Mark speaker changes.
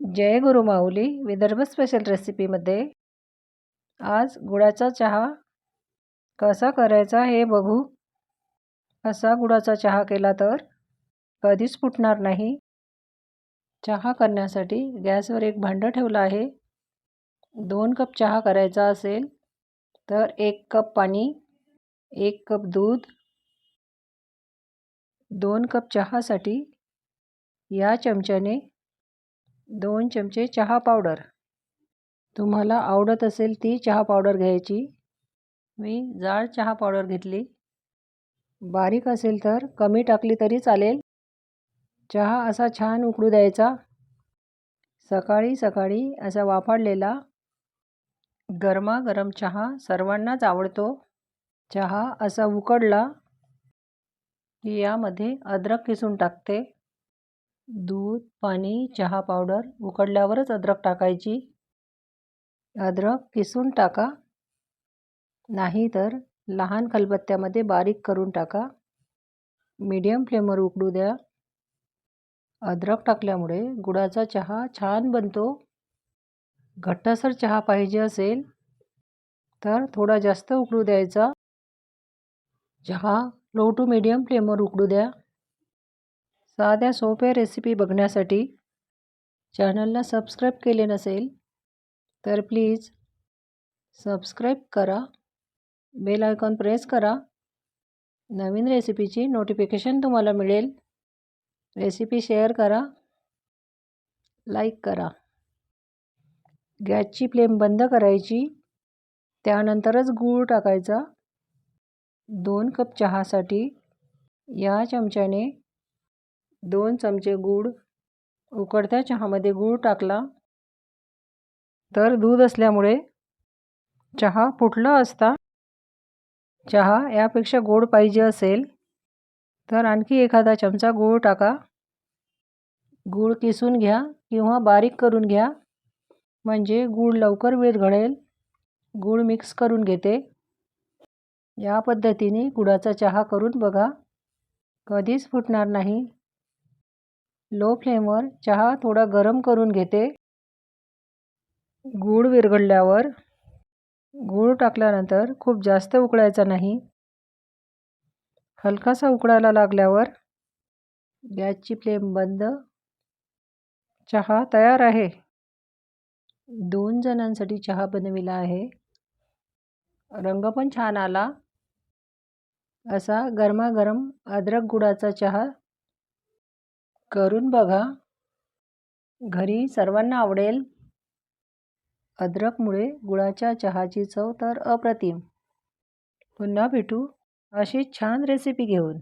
Speaker 1: जय गुरु माऊली Vidarbha special रेसिपीमध्ये आज गुळाचा चहा कसा करायचा हे बघू. असा गुळाचा चहा केला तर कधीच फुटणार नाही. चहा करण्यासाठी गॅसवर एक भांडं ठेवलं आहे. दोन कप चहा करायचा असेल तर एक कप पाणी एक कप दूध दोन कप चहासाठी या चमच्याने दोन चमचे चहा पावडर. तुम्हाला आवडत असेल ती चहा पावडर घ्यायची. मी जाड चहा पावडर घेतली. बारीक असेल तर कमी टाकली तरी चालेल. चहा असा छान उकळू द्यायचा. सकाळी सकाळी असा वाफाडलेला गरमागरम चहा सर्वांनाच आवडतो. चहा असा उकडला की यामध्ये अद्रक किसून टाकते. दूध पाणी चहा पावडर उकडल्यावरच अद्रक टाकायची. अद्रक किसून टाका. नाही तर लहान खलबत्त्यामध्ये बारीक करून टाका. मीडियम फ्लेमवर उकडू द्या. अद्रक टाकल्यामुळे गुळाचा चहा छान बनतो. घट्टसर चहा पाहिजे असेल तर थोडा जास्त उकडू द्यायचा. चहा लो टू मीडियम फ्लेमवर उकडू द्या. साध्या सोप्या रेसिपी बघण्यासाठी चॅनलला सबस्क्राईब केले नसेल तर प्लीज सबस्क्राईब करा बेल आयकॉन प्रेस करा. नवीन रेसिपीची नोटिफिकेशन तुम्हाला मिळेल. रेसिपी शेअर करा लाईक करा. गॅसची फ्लेम बंद करायची त्यानंतरच गूळ टाकायचा. दोन कप चहासाठी या चमच्याने दोन चमचे गूळ उकडत्या चहामध्ये गूळ टाकला. तर दूध असल्यामुळे चहा फुटला असता चहा यापेक्षा गोड पाहिजे असेल तर आणखी एखादा चमचा गूळ टाका. गूळ किसून घ्या किंवा बारीक करून घ्या. म्हणजे गूळ लवकर विरघळेल गूळ मिक्स करून घेते. या पद्धतीने गुळाचा चहा करून बघा. कधीच फुटणार नाही. लो फ्लेमवर चहा थोडा गरम करून घेते. गूळ विरघळल्यावर गूळ टाकल्यानंतर खूप जास्त उकळायचा नाही. हलकासा उकळायला लागल्यावर गॅसची फ्लेम बंद. चहा तयार आहे. दोन जणांसाठी चहा बनविला आहे. रंग पण छान आला. असा गरमागरम अद्रक गुळाचा चहा करून बघा. घरी सर्वांना आवडेल. अद्रकमुळे गुळाच्या चहाची चव तर अप्रतिम. पुन्हा भेटू. अशी छान रेसिपी घेऊन.